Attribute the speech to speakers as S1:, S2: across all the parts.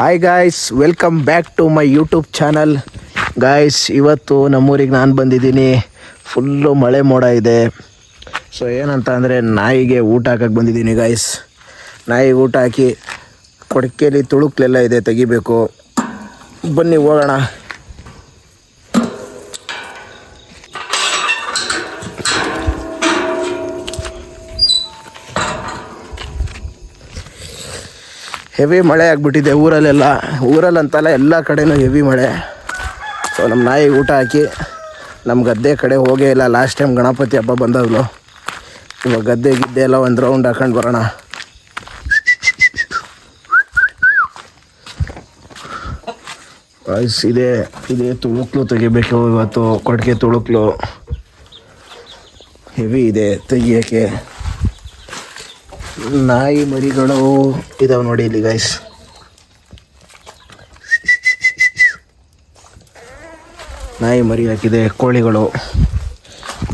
S1: Hi guys welcome back to my YouTube channel guys ಇವತ್ತು ನಮ್ಮೂರಿಗೆ ನಾನು ಬಂದಿದ್ದೀನಿ. ಫುಲ್ಲು ಮಳೆ ಮೋಡ ಇದೆ. ಸೊ ಏನಂತ ಅಂದರೆ ನಾಯಿಗೆ ಊಟ ಹಾಕಕ್ಕೆ ಬಂದಿದ್ದೀನಿ ಗಾಯ್ಸ್ ನಾಯಿಗೆ ಊಟ ಹಾಕಿ ಕೊಡಕೆಯಲ್ಲಿ ತುಳುಕ್ಲೆಲ್ಲ ಇದೆ, ತೆಗಿಬೇಕು. ಬನ್ನಿ, ಹೋಗೋಣ. ಹೆವಿ ಮಳೆ ಆಗಿಬಿಟ್ಟಿದೆ ಊರಲ್ಲೆಲ್ಲ. ಊರಲ್ಲಂತಲ್ಲ ಎಲ್ಲ ಕಡೆನೂ ಹೆವಿ ಮಳೆ. ಸೊ ನಮ್ಮ ನಾಯಿ ಊಟ ಹಾಕಿ ನಮ್ಮ ಗದ್ದೆ ಕಡೆ ಹೋಗೇ ಇಲ್ಲ. ಲಾಸ್ಟ್ ಟೈಮ್ ಗಣಪತಿ ಹಬ್ಬ ಬಂದಾಗಲು ಇವಾಗ ಗದ್ದೆ ಗಿದ್ದೆ ಎಲ್ಲ ಒಂದು ರೌಂಡ್ ಹಾಕೊಂಡು ಬರೋಣ. ಇದೆ ಇದೆ ತುಳುಕ್ಲು ತೆಗಿಬೇಕು ಇವತ್ತು. ಕೊಟ್ಟಿಗೆ ತುಳುಕ್ಲು. ಹೆವಿ ಇದೆ ತೆಗಿಯೋಕ್ಕೆ. ನಾಯಿ ಮರಿಗಳು ಇದಾವೆ ನೋಡಿ ಇಲ್ಲಿ ಗೈಸ್ ನಾಯಿ ಮರಿ ಹಾಕಿದೆ, ಕೋಳಿಗಳು.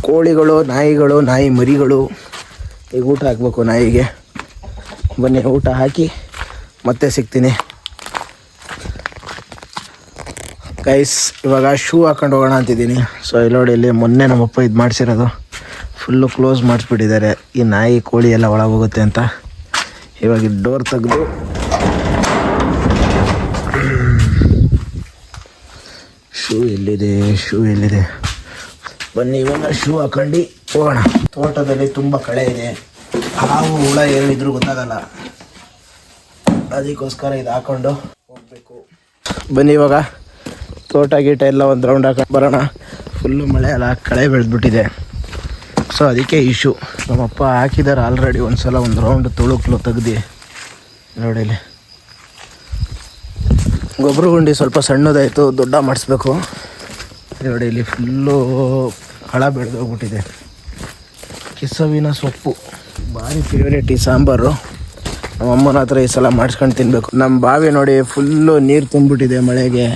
S1: ಕೋಳಿಗಳು, ನಾಯಿಗಳು, ನಾಯಿ ಮರಿಗಳು. ಈಗ ಊಟ ಹಾಕಬೇಕು ನಾಯಿಗೆ. ಬನ್ನಿ, ಊಟ ಹಾಕಿ ಮತ್ತೆ ಸಿಗ್ತೀನಿ. ಗೈಸ್ ಇವಾಗ ಶೂ ಹಾಕೊಂಡು ಹೋಗೋಣ ಅಂತಿದ್ದೀನಿ. ಸೊ ಇಲ್ಲಿ ನೋಡಿ, ಇಲ್ಲಿ ಮೊನ್ನೆ ನಮ್ಮಪ್ಪ ಇದು ಮಾಡಿಸಿರೋದು. ಫುಲ್ಲು ಕ್ಲೋಸ್ ಮಾಡಿಸ್ಬಿಟ್ಟಿದ್ದಾರೆ. ಈ ನಾಯಿ ಕೋಳಿ ಎಲ್ಲ ಒಳಗೆ ಹೋಗುತ್ತೆ ಅಂತ. ಇವಾಗ ಡೋರ್ ತೆಗೆದು. ಶೂ ಎಲ್ಲಿದೆ? ಶೂ ಎಲ್ಲಿದೆ? ಬನ್ನಿ, ಇವಾಗ ಶೂ ಹಾಕೊಂಡು ಹೋಗೋಣ. ತೋಟದಲ್ಲಿ ತುಂಬ ಕಳೆ ಇದೆ. ಹಾವು, ಹುಳ ಏನಿದ್ರು ಗೊತ್ತಾಗಲ್ಲ. ಅದಕ್ಕೋಸ್ಕರ ಇದು ಹಾಕೊಂಡು ಹೋಗ್ಬೇಕು. ಬನ್ನಿ, ಇವಾಗ ತೋಟ ಗೀಟ ಎಲ್ಲ ಒಂದು ರೌಂಡ್ ಹಾಕೊಂಡು ಬರೋಣ. ಫುಲ್ಲು ಮಳೆ ಎಲ್ಲ ಕಳೆ ಬೆಳೆದ್ಬಿಟ್ಟಿದೆ. ಸೊ ಅದಕ್ಕೆ ಇಶ್ಯೂ ನಮ್ಮಪ್ಪ ಹಾಕಿದ್ದಾರೆ ಆಲ್ರೆಡಿ ಒಂದು ಸಲ ಒಂದು ರೌಂಡ್ ತುಳುಕ್ಲು ತೆಗ್ದು. ನೋಡಿ ಇಲ್ಲಿ. ಗೊಬ್ಬರ ಗುಂಡಿ ಸ್ವಲ್ಪ ಸಣ್ಣದಾಯಿತು, ದೊಡ್ಡ ಮಾಡಿಸ್ಬೇಕು. ನೋಡಿ ಇಲ್ಲಿ ಫುಲ್ಲು ಹಳ ಬೆಳೆದೋಗ್ಬಿಟ್ಟಿದೆ. ಕಿಸವಿನ ಸೊಪ್ಪು. ಭಾರಿ ಫೇವ್ರೇಟ್ ಈ ಸಾಂಬಾರು. ನಮ್ಮ ಅಮ್ಮನ ಹತ್ರ ಈ ಸಲ ಮಾಡಿಸ್ಕೊಂಡು ತಿನ್ನಬೇಕು ನಮ್ಮ ಬಾವಿ ನೋಡಿ ಫುಲ್ಲು ನೀರು ತುಂಬಿಬಿಟ್ಟಿದೆ ಮಳೆಗೆ.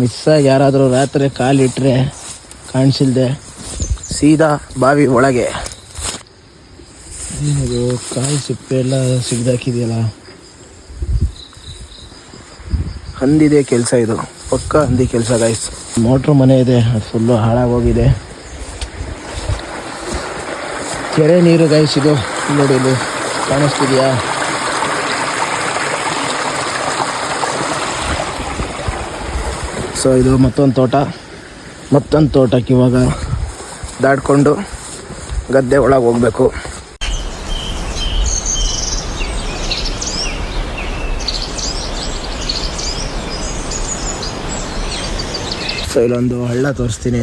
S1: ಮಿಸ್ಸಾಗಿ ಯಾರಾದರೂ ರಾತ್ರಿ ಕಾಲಿಟ್ಟರೆ ಕಾಣಿಸಿಲ್ದೆ. ಸೀದಾ ಬಾವಿ ಒಳಗೆ. ಏನದು ಕಾಯಿ ಸಿಪ್ಪೆ ಎಲ್ಲ ಸಿಗ್ದಾಕಿದೆಯಲ್ಲ? ಹಂದಿದೆ ಕೆಲಸ ಇದು. ಪಕ್ಕ ಹಂದಿ ಕೆಲಸ ಗಾಯ್ಸ್ ಮೋಟ್ರ್ ಮನೆ ಇದೆ ಅದು ಫುಲ್ಲು ಹಾಳಾಗೋಗಿದೆ. ಕೆರೆ ನೀರು ಗಾಯ್ಸ್ ಇದು ನೋಡಿ ಇಲ್ಲಿ ಕಾಣಿಸ್ತಿದೆಯಾ? ಸೊ ಇದು ಮತ್ತೊಂದು ತೋಟ. ಮತ್ತೊಂದು ತೋಟಕ್ಕೆ ಇವಾಗ ದಾಟ್ಕೊಂಡು ಗದ್ದೆ ಒಳಗೆ ಹೋಗಬೇಕು. ಸೊ ಇಲ್ಲೊಂದು ಹಳ್ಳ ತೋರಿಸ್ತೀನಿ.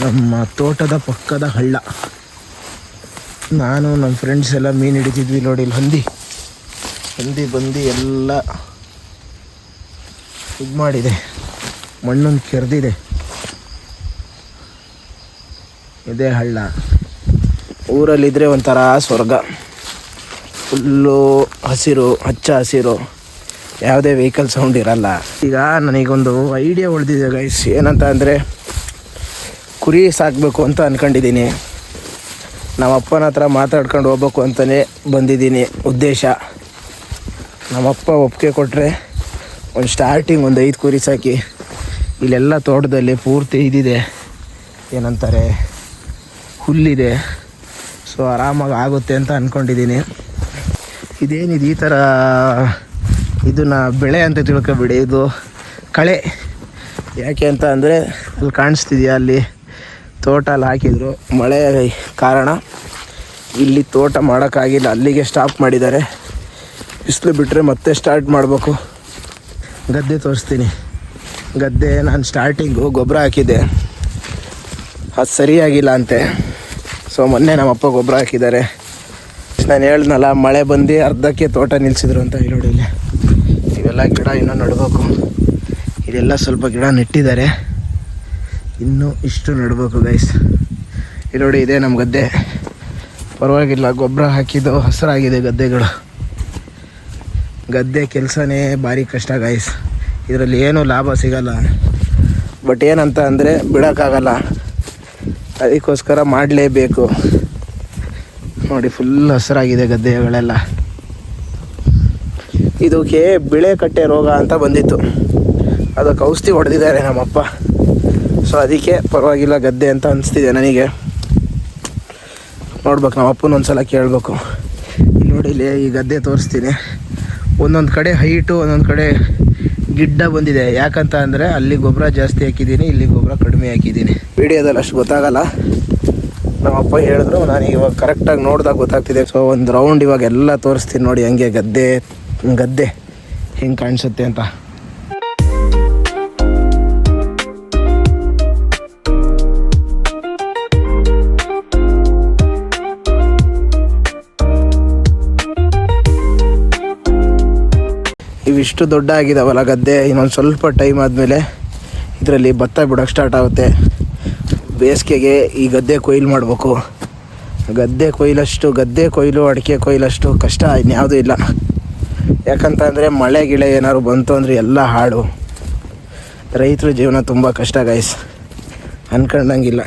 S1: ನಮ್ಮ ತೋಟದ ಪಕ್ಕದ ಹಳ್ಳ. ನಾನು, ನಮ್ಮ ಫ್ರೆಂಡ್ಸ್ ಎಲ್ಲ ಮೀನು ಹಿಡಿತಿದ್ವಿ ನೋಡಿ, ಇಲ್ಲಿ ಹಂದಿ. ಹಂದಿ ಬಂದು ಎಲ್ಲ ಇದು ಮಾಡಿದೆ. ಮಣ್ಣನ್ನು ಕೆರೆದಿದೆ. ಇದೇ ಹಳ್ಳ. ಊರಲ್ಲಿದ್ದರೆ ಒಂಥರ ಸ್ವರ್ಗ. ಫುಲ್ಲು ಹಸಿರು, ಹಚ್ಚ ಹಸಿರು. ಯಾವುದೇ ವೆಹಿಕಲ್ ಸೌಂಡ್ ಇರಲ್ಲ. ಈಗ ನನಗೊಂದು ಐಡಿಯಾ ಉಳಿದಿದೆ ಗೈಸ್ ಏನಂತ ಅಂದರೆ, ಕುರಿ ಸಾಕಬೇಕು ಅಂತ ಅಂದ್ಕೊಂಡಿದ್ದೀನಿ ನಮ್ಮಪ್ಪನ ಹತ್ರ ಮಾತಾಡ್ಕೊಂಡು ಹೋಗ್ಬೇಕು ಅಂತಲೇ ಬಂದಿದ್ದೀನಿ. ಉದ್ದೇಶ, ನಮ್ಮಪ್ಪ ಒಪ್ಪಿಗೆ ಕೊಟ್ಟರೆ ಒಂದು ಸ್ಟಾರ್ಟಿಂಗ್ ಒಂದು ಐದು ಕುರಿ ಸಾಕಿ. ಇಲ್ಲೆಲ್ಲ ತೋಟದಲ್ಲಿ ಪೂರ್ತಿ ಇದಿದೆ. ಏನಂತಾರೆ? ಹುಲ್ಲಿದೆ. ಸೊ ಆರಾಮಾಗಿ ಆಗುತ್ತೆ ಅಂತ ಅಂದ್ಕೊಂಡಿದ್ದೀನಿ ಇದೇನಿದು ಈ ಥರ ಇದನ್ನು ಬೆಳೆ ಅಂತ ತಿಳ್ಕೊಬೇಡಿ. ಇದು ಕಳೆ. ಯಾಕೆ ಅಂತ ಅಂದರೆ, ಅಲ್ಲಿ ಕಾಣಿಸ್ತಿದೆಯಾ? ಅಲ್ಲಿ ತೋಟ ಅಲ್ಲಿ ಹಾಕಿದ್ರು. ಮಳೆ ಕಾರಣ. ಇಲ್ಲಿ ತೋಟ ಮಾಡೋಕ್ಕಾಗಿಲ್ಲ. ಅಲ್ಲಿಗೆ ಸ್ಟಾಪ್ ಮಾಡಿದ್ದಾರೆ. ಬಿಸಿಲು ಬಿಟ್ಟರೆ ಮತ್ತೆ ಸ್ಟಾರ್ಟ್ ಮಾಡಬೇಕು. ಗದ್ದೆ ತೋರಿಸ್ತೀನಿ. ಗದ್ದೆ, ನಾನು ಸ್ಟಾರ್ಟಿಂಗು ಗೊಬ್ಬರ ಹಾಕಿದ್ದೆ. ಅದು ಸರಿಯಾಗಿಲ್ಲ ಅಂತೆ. ಸೊ ಮೊನ್ನೆ ನಮ್ಮಪ್ಪ ಗೊಬ್ಬರ ಹಾಕಿದ್ದಾರೆ. ನಾನು ಹೇಳ್ದನಲ್ಲ, ಮಳೆ ಬಂದು ಅರ್ಧಕ್ಕೆ ತೋಟ ನಿಲ್ಲಿಸಿದ್ರು ಅಂತ ಇಲ್ಲಿ ಇಲ್ಲಿ. ಇವೆಲ್ಲ ಗಿಡ ಇನ್ನೂ ನೆಡಬೇಕು. ಇದೆಲ್ಲ ಸ್ವಲ್ಪ ಗಿಡ ನೆಟ್ಟಿದ್ದಾರೆ. ಇನ್ನೂ ಇಷ್ಟು ನೆಡಬೇಕು ಗೈಸ್ ಇಲ್ಲಿ ನೋಡಿ ಇದೆ ನಮ್ಮ ಗದ್ದೆ. ಪರವಾಗಿಲ್ಲ, ಗೊಬ್ಬರ ಹಾಕಿದ್ದು ಹಸಿರಾಗಿದೆ ಗದ್ದೆಗಳು. ಗದ್ದೆ ಕೆಲಸನೇ ಭಾರಿ ಕಷ್ಟ ಗೈಸ್ ಇದರಲ್ಲಿ ಏನೂ ಲಾಭ ಸಿಗಲ್ಲ. ಬಟ್ ಏನಂತ ಅಂದರೆ ಬಿಡೋಕ್ಕಾಗಲ್ಲ. ಅದಕ್ಕೋಸ್ಕರ ಮಾಡಲೇಬೇಕು. ನೋಡಿ ಫುಲ್ ಹಸಿರಾಗಿದೆ ಗದ್ದೆಗಳೆಲ್ಲ. ಇದಕ್ಕೆ ಬಿಳೆ ಕಟ್ಟೆ ರೋಗ ಅಂತ ಬಂದಿತ್ತು. ಅದಕ್ಕೆ ಔಷಧಿ ಹೊಡೆದಿದ್ದಾರೆ ನಮ್ಮಪ್ಪ. ಸೊ ಅದಕ್ಕೆ ಪರವಾಗಿಲ್ಲ ಗದ್ದೆ ಅಂತ ಅನಿಸ್ತಿದೆ ನನಗೆ. ನೋಡ್ಬೇಕು ನಮ್ಮ ಅಪ್ಪನ ಒಂದ್ಸಲ ಕೇಳಬೇಕು. ನೋಡಿ, ಇಲ್ಲಿ ಈ ಗದ್ದೆ ತೋರಿಸ್ತೀನಿ. ಒಂದೊಂದು ಕಡೆ ಹೈಟು ಒಂದೊಂದು ಕಡೆ ಗಿಡ್ಡ ಬಂದಿದೆ. ಯಾಕಂತ ಅಂದರೆ ಅಲ್ಲಿ ಗೊಬ್ಬರ ಜಾಸ್ತಿ ಹಾಕಿದ್ದೀನಿ, ಇಲ್ಲಿ ಗೊಬ್ಬರ ಕಡಿಮೆ ಹಾಕಿದ್ದೀನಿ. ವಿಡಿಯೋದಲ್ಲಿ ಅಷ್ಟು ಗೊತ್ತಾಗಲ್ಲ. ನಮ್ಮ ಅಪ್ಪ ಹೇಳಿದ್ರು, ನಾನು ಇವಾಗ ಕರೆಕ್ಟಾಗಿ ನೋಡಿದಾಗ ಗೊತ್ತಾಗ್ತಿದೆ. ಸೊ ಒಂದು ರೌಂಡ್ ಇವಾಗ ಎಲ್ಲ ತೋರಿಸ್ತೀನಿ ನೋಡಿ, ಹಂಗೆ ಗದ್ದೆ ಗದ್ದೆ ಹೆಂಗೆ ಕಾಣಿಸುತ್ತೆ ಅಂತ. ಇವಿಷ್ಟು ದೊಡ್ಡ ಆಗಿದಾವಲ್ಲ ಗದ್ದೆ, ಇನ್ನೊಂದು ಸ್ವಲ್ಪ ಟೈಮ್ ಆದಮೇಲೆ ಇದರಲ್ಲಿ ಭತ್ತ ಬಿಡೋಕ್ಕೆ ಸ್ಟಾರ್ಟ್ ಆಗುತ್ತೆ. ಬೇಸಿಗೆಗೆ ಈ ಗದ್ದೆ ಕೊಯ್ಲು ಮಾಡಬೇಕು. ಗದ್ದೆ ಕೊಯ್ಲಷ್ಟು, ಗದ್ದೆ ಕೊಯ್ಲು, ಅಡಿಕೆ ಕೊಯ್ಲಷ್ಟು ಕಷ್ಟ, ಇನ್ಯಾವುದೂ ಇಲ್ಲ. ಯಾಕಂತ ಅಂದರೆ ಮಳೆ, ಗಿಳೆ ಏನಾದ್ರು ಬಂತು ಅಂದರೆ ಎಲ್ಲ ಹಾಡು. ರೈತರ ಜೀವನ ತುಂಬ ಕಷ್ಟ ಗೈಸ್ ಅನ್ಕೊಂಡಂಗಿಲ್ಲ.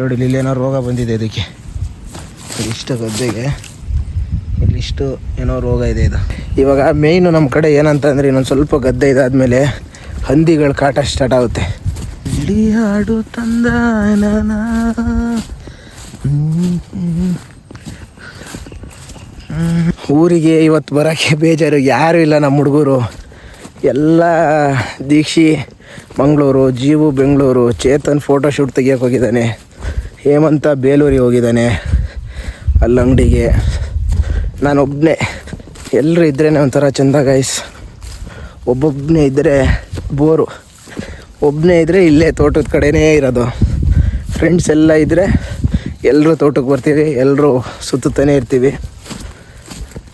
S1: ನೋಡಿ, ಇಲ್ಲೇನಾದ್ರು ರೋಗ ಬಂದಿದೆ ಇದಕ್ಕೆ. ಇಷ್ಟು ಗದ್ದೆಗೆ. ಇಲ್ಲಿಷ್ಟು ಏನೋ ರೋಗ ಇದೆ ಇದು. ಇವಾಗ ಮೇಯ್ನು ನಮ್ಮ ಕಡೆ ಏನಂತ ಅಂದರೆ ಇನ್ನೊಂದು ಸ್ವಲ್ಪ ಗದ್ದೆ ಇದಾದಮೇಲೆ ಹಂದಿಗಳ ಕಾಟ ಸ್ಟಾರ್ಟ್ ಆಗುತ್ತೆ. ಇಡೀ ಹಾಡು ತಂದ ಊರಿಗೆ ಇವತ್ತು ಬರೋಕ್ಕೆ ಬೇಜಾರು, ಯಾರು ಇಲ್ಲ ನಮ್ಮ ಹುಡುಗರು. ಎಲ್ಲ ದೀಕ್ಷಿ ಮಂಗಳೂರು, ಜೀವು ಬೆಂಗಳೂರು, ಚೇತನ್ ಫೋಟೋಶೂಟ್ ತೆಗಿಯೋಕೆ ಹೋಗಿದ್ದಾನೆ. ಹೇಮಂತ ಬೇಲೂರಿಗೆ ಹೋಗಿದ್ದಾನೆ. ಅಲ್ಲಿ ಅಂಗಡಿಗೆ ನಾನೊಬ್ಬನೇ ಎಲ್ಲರೂ ಇದ್ರೇ ಒಂಥರ ಚಂದ ಗೈಸ್ ಒಬ್ಬೊಬ್ಬನೇ ಇದ್ದರೆ ಬೋರು ಒಬ್ಬನೇ ಇದ್ದರೆ ಇಲ್ಲೇ ತೋಟದ ಕಡೆನೇ ಇರೋದು. ಫ್ರೆಂಡ್ಸ್ ಎಲ್ಲ ಇದ್ದರೆ ಎಲ್ಲರೂ ತೋಟಕ್ಕೆ ಬರ್ತೀವಿ ಎಲ್ಲರೂ ಸುತ್ತುತ್ತಾನೆ ಇರ್ತೀವಿ.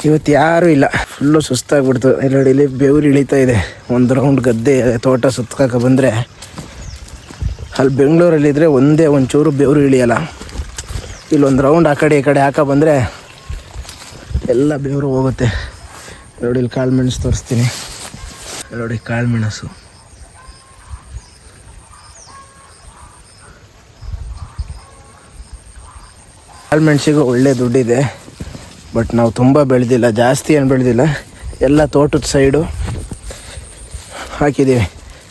S1: ಇವತ್ತು ಯಾರೂ ಇಲ್ಲ. ಫುಲ್ಲು ಸುಸ್ತಾಗ್ಬಿಡ್ತು. ಇಲ್ಲಿ ಬೆವರು ಇಳಿತಾ ಇದೆ. ಒಂದು ರೌಂಡ್ ಗದ್ದೆ, ತೋಟ ಸುತ್ತಕ್ಕೆ ಬಂದರೆ. ಅಲ್ಲಿ ಬೆಂಗಳೂರಲ್ಲಿದ್ದರೆ ಒಂದೇ ಒಂಚೂರು ಬೆವರು ಇಳಿಯಲ್ಲ. ಇಲ್ಲೊಂದು ರೌಂಡ್ ಆ ಕಡೆ ಈ ಕಡೆ ಹಾಕ ಬಂದರೆ ಎಲ್ಲ ಬೆವರು ಹೋಗುತ್ತೆ. ನೋಡಿ, ಇಲ್ಲಿ ಕಾಳು ಮೆಣಸು ತೋರಿಸ್ತೀನಿ. ನೋಡಿ, ಕಾಳು ಮೆಣಸು. ಕಾಳು ಮೆಣಸಿಗೂ ಒಳ್ಳೆ ದುಡ್ಡಿದೆ. ಬಟ್ ನಾವು ತುಂಬ ಬೆಳೆದಿಲ್ಲ, ಜಾಸ್ತಿ ಏನು ಬೆಳೆದಿಲ್ಲ. ಎಲ್ಲ ತೋಟದ ಸೈಡು ಹಾಕಿದ್ದೀವಿ,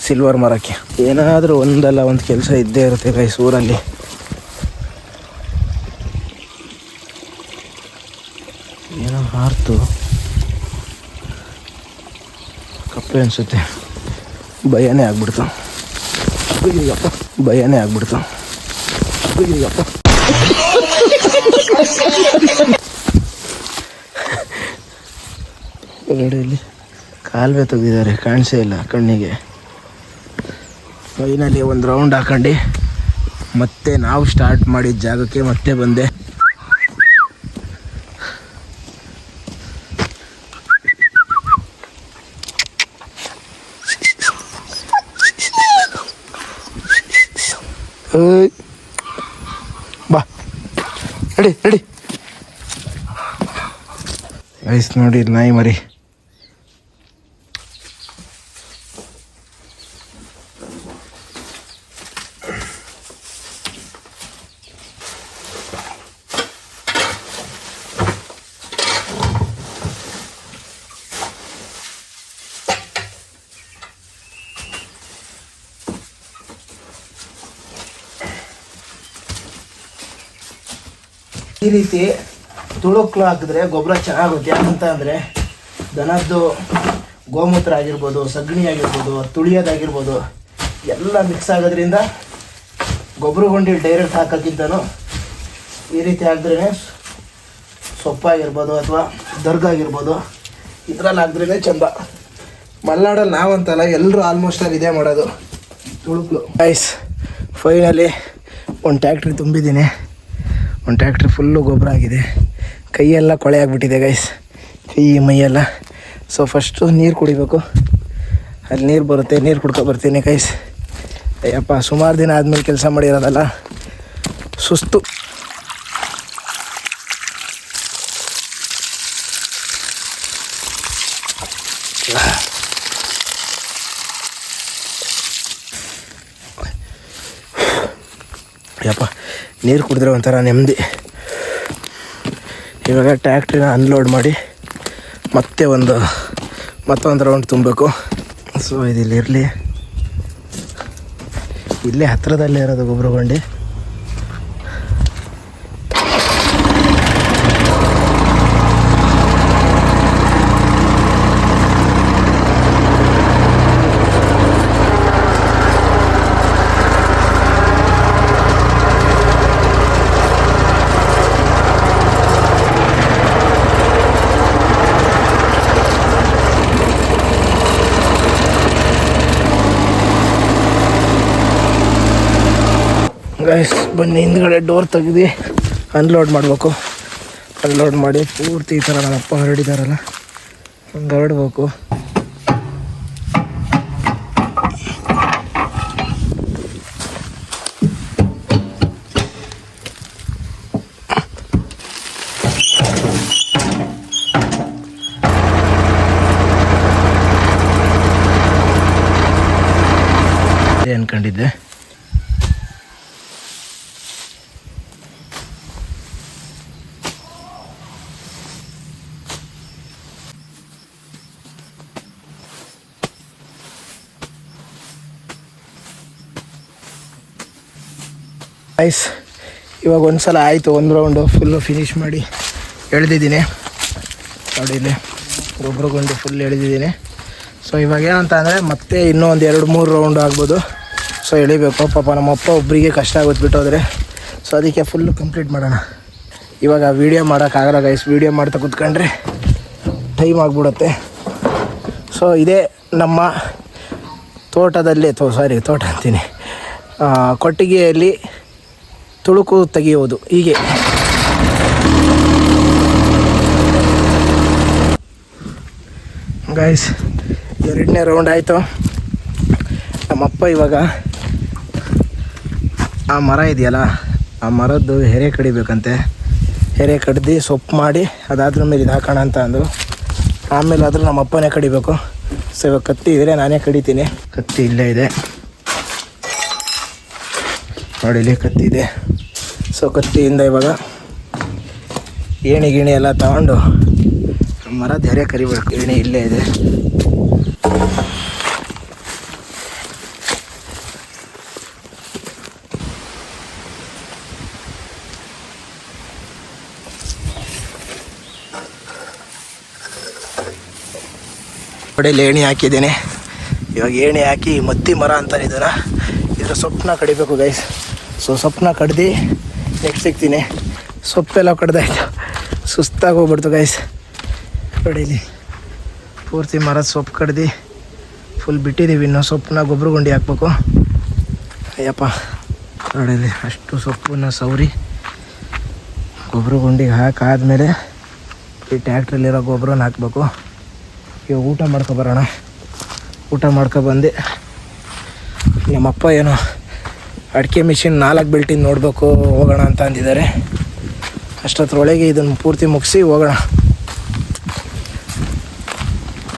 S1: ಸಿಲ್ವರ್ ಮರಕ್ಕೆ. ಏನಾದರೂ ಒಂದಲ್ಲ, ಒಂದು ಕೆಲಸ ಇದ್ದೇ ಇರುತ್ತೆ ಗೈಸ್ ಊರಲ್ಲಿ. ಹಾರ್ತು ಕಪ್ಪೆ ಅನಿಸುತ್ತೆ ಭಯನೇ ಆಗ್ಬಿಡ್ತು ಅಪ್ಪ ಭಯನೇ ಆಗ್ಬಿಡ್ತು ಅಪ್ಪ ಇಲ್ಲಿ ಕಾಲುವೆ ತೆಗೆದಿದ್ದಾರೆ ಕಾಣಿಸೇ ಇಲ್ಲ ಕಣ್ಣಿಗೆ ಫೈನಲಿ ಒಂದು ರೌಂಡ್ ಹಾಕೊಂಡು ಮತ್ತೆ ನಾವು ಸ್ಟಾರ್ಟ್ ಮಾಡಿದ ಜಾಗಕ್ಕೆ ಮತ್ತೆ ಬಂದೆ ಏಯ್. ಬಾ ರೆಡಿ ರೆಡಿ ಐಸ್ ನೋಡಿ ನಾಯಿ ಮರಿ. ಈ ರೀತಿ ತುಳುಕ್ಲು ಹಾಕಿದ್ರೆ ಗೊಬ್ಬರ ಚೆನ್ನಾಗುತ್ತೆ ಯಾಕಂತ ಅಂದರೆ ದನದ್ದು ಗೋಮೂತ್ರ ಆಗಿರ್ಬೋದು, ಸಗಣಿ ಆಗಿರ್ಬೋದು, ತುಳಿಯೋದಾಗಿರ್ಬೋದು, ಎಲ್ಲ ಮಿಕ್ಸ್ ಆಗೋದ್ರಿಂದ ಗೊಬ್ಬರ ಗುಂಡಿ ಡೈರೆಕ್ಟ್ ಹಾಕೋಕ್ಕಿಂತನೂ ಈ ರೀತಿ ಹಾಕಿದ್ರೇ ಸೊಪ್ಪಾಗಿರ್ಬೋದು ಅಥವಾ ದರ್ಗ ಆಗಿರ್ಬೋದು ಇದ್ರಲ್ಲಿ ಹಾಕಿದ್ರೇ ಚಂದ. ಮಲೆನಾಡಲ್ಲಿ ನಾವಂತಲ್ಲ ಎಲ್ಲರೂ ಆಲ್ಮೋಸ್ಟ್ ಅಲ್ಲಿ ಇದೇ ಮಾಡೋದು. ತುಳುಕ್ಲು. ಐಸ್ ಫೈನಲಿ ಒಂದು ಟ್ಯಾಕ್ಟ್ರಿ ತುಂಬಿದ್ದೀನಿ. ಒಂದು ಟ್ಯಾಕ್ಟ್ರಿ ಫುಲ್ಲು ಗೊಬ್ಬರ ಆಗಿದೆ. ಕೈಯೆಲ್ಲ ಕೊಳೆ ಆಗಿಬಿಟ್ಟಿದೆ ಗೈಸ್ ಕೈ ಮೈಯೆಲ್ಲ. ಸೊ ಫಸ್ಟು ನೀರು ಕುಡಿಬೇಕು. ಅಲ್ಲಿ ನೀರು ಬರುತ್ತೆ, ನೀರು ಕುಡ್ಕೊ ಬರ್ತೀನಿ ಗೈಸ್ ಅಯ್ಯಪ್ಪ, ಸುಮಾರು ದಿನ ಆದಮೇಲೆ ಕೆಲಸ ಮಾಡಿರೋದಲ್ಲ? ಸುಸ್ತು. ಯಪ್ಪ ನೀರು ಕುಡಿದ್ರೆ ಒಂಥರ ನೆಮ್ಮದಿ. ಇವಾಗ ಟ್ಯಾಕ್ಟ್ರಿನ ಅನ್ಲೋಡ್ ಮಾಡಿ ಮತ್ತೆ ಒಂದು ಮತ್ತೊಂದು ರೌಂಡ್ ತುಂಬಬೇಕು. ಸೊ ಇದಿಲ್ಲಿ ಇರಲಿ. ಇಲ್ಲೇ ಹತ್ತಿರದಲ್ಲೇ ಇರೋದು ಗೊಬ್ಬರ ಗೈಸ್ ಬನ್ನಿ, ಹಿಂದ್ಗಡೆ ಡೋರ್ ತೆಗ್ದು ಅನ್ಲೋಡ್ ಮಾಡಬೇಕು. ಅನ್ಲೋಡ್ ಮಾಡಿ ಪೂರ್ತಿ ಈ ಥರ ನಮ್ಮ ಅಪ್ಪ ಹರಡಿದಾರಲ್ಲ ಹಂಗೆ ಹರಡ್ಬೇಕು. ಅನ್ಕೊಂಡಿದ್ದೆ ಐಸ್ ಇವಾಗ ಒಂದು ಸಲ ಆಯಿತು, ಒಂದು ರೌಂಡು ಫುಲ್ಲು ಫಿನಿಶ್ ಮಾಡಿ ಎಳೆದಿದ್ದೀನಿ. ನೋಡಿ ಗುಂಡು ಫುಲ್ ಎಳೆದಿದ್ದೀನಿ. ಸೊ ಇವಾಗ ಏನಂತ ಅಂದರೆ ಮತ್ತೆ ಇನ್ನೂ ಒಂದು ಎರಡು, ಮೂರು ರೌಂಡ್ ಆಗ್ಬೋದು. ಸೊ ಎಳಿಬೇಕು. ಪಾಪ ನಮ್ಮಪ್ಪ ಒಬ್ಬರಿಗೆ ಕಷ್ಟ ಆಗುತ್ತೆ ಬಿಟ್ಟೋದ್ರೆ ಸೊ ಅದಕ್ಕೆ ಫುಲ್ಲು ಕಂಪ್ಲೀಟ್ ಮಾಡೋಣ. ಇವಾಗ ವೀಡಿಯೋ ಮಾಡೋಕ್ಕಾಗಲ್ಲ ಗೈಸ್ ವೀಡಿಯೋ ಮಾಡ್ತಾ ಕೂತ್ಕೊಂಡ್ರೆ ಟೈಮ್ ಆಗಿಬಿಡುತ್ತೆ. ಸೊ ಇದೇ ನಮ್ಮ ತೋಟದಲ್ಲಿ ಸಾರಿ ತೋಟ ಅಂತೀನಿ. ಕೊಟ್ಟಿಗೆಯಲ್ಲಿ ತುಳುಕು ತೆಗೆಯುವುದು. ಹೀಗೆ. ಗಾಯ್ಸ್ ಎರಡನೇ ರೌಂಡ್ ಆಯಿತು. ನಮ್ಮಪ್ಪ ಇವಾಗ ಆ ಮರ ಇದೆಯಲ್ಲ, ಆ ಮರದ್ದು ಹೆರೆ ಕಡಿಬೇಕಂತೆ. ಹೆರೆ ಕಡ್ದು ಸೊಪ್ಪು ಮಾಡಿ ಅದಾದ್ರ ಮೇಲೆ ಇದು ಹಾಕೋಣ ಅಂತ ಅಂದು ಆಮೇಲೆ ಆದರೂ ನಮ್ಮ ಅಪ್ಪನೇ ಕಡಿಬೇಕು. ಸೊ ಇವಾಗ ಕತ್ತಿ ಇದ್ರೆ ನಾನೇ ಕಡಿತೀನಿ. ಕತ್ತಿ ಇಲ್ಲೇ ಇದೆ. ನೋಡಿ ಇಲ್ಲಿ ಸೊ ಕತ್ತಿಯಿಂದ ಇವಾಗ ಏಣಿ ಗಿಣಿ ಎಲ್ಲ ತಗೊಂಡು ಮರ ಧೈರ್ಯ ಕರಿಬೇಕು. ಏಣಿ ಇಲ್ಲೇ ಇದೆ. ಕಡೆಯಲ್ಲಿ ಏಣಿ ಹಾಕಿದ್ದೀನಿ. ಇವಾಗ ಏಣಿ ಹಾಕಿ ಮತ್ತಿ ಮರ ಅಂತಾರೆ ಇದನ್ನ ಇದರ ಸೊಪ್ಪನ್ನ ಕಡಿಬೇಕು ಗೈಸ್ ಸೊ ಸೊಪ್ಪನ್ನ ಕಡ್ದು ನೆಕ್ಸ್ಟ್ ಸಿಗ್ತೀನಿ. ಸೊಪ್ಪೆಲ್ಲ ಕಡ್ದಾಯ್ತು ಸುಸ್ತಾಗಿ ಹೋಗ್ಬಿಡ್ತು ಗೈಸ್ ಕಡೀಲಿ ಪೂರ್ತಿ ಮರದ ಸೊಪ್ಪು ಕಡ್ದು ಫುಲ್ ಬಿಟ್ಟಿದ್ದೀವಿ ಇನ್ನು ಸೊಪ್ಪನ್ನ ಗೊಬ್ಬರ ಗುಂಡಿ ಹಾಕ್ಬೇಕು. ಅಯ್ಯಪ್ಪ. ಕಡೀಲಿ ಅಷ್ಟು ಸೊಪ್ಪನ್ನ ಸೌರಿ ಗೊಬ್ಬರ ಗುಂಡಿಗೆ ಹಾಕಾದ್ಮೇಲೆ ಈ ಟ್ಯಾಕ್ಟ್ರಲ್ಲಿರೋ ಗೊಬ್ಬರನ ಹಾಕಬೇಕು. ಇವಾಗ ಊಟ ಮಾಡ್ಕೊಬರೋಣ ಊಟ ಮಾಡ್ಕೊಬಂದು ನಮ್ಮಪ್ಪ ಏನೋ ಅಡಿಕೆ ಮಿಷಿನ್ ನಾಲ್ಕು ಬೆಲ್ಟಿಂದ ನೋಡಬೇಕು ಹೋಗೋಣ ಅಂತ ಅಂದಿದ್ದಾರೆ. ಅಷ್ಟೊತ್ತರೊಳಗೆ ಇದನ್ನು ಪೂರ್ತಿ ಮುಗಿಸಿ ಹೋಗೋಣ.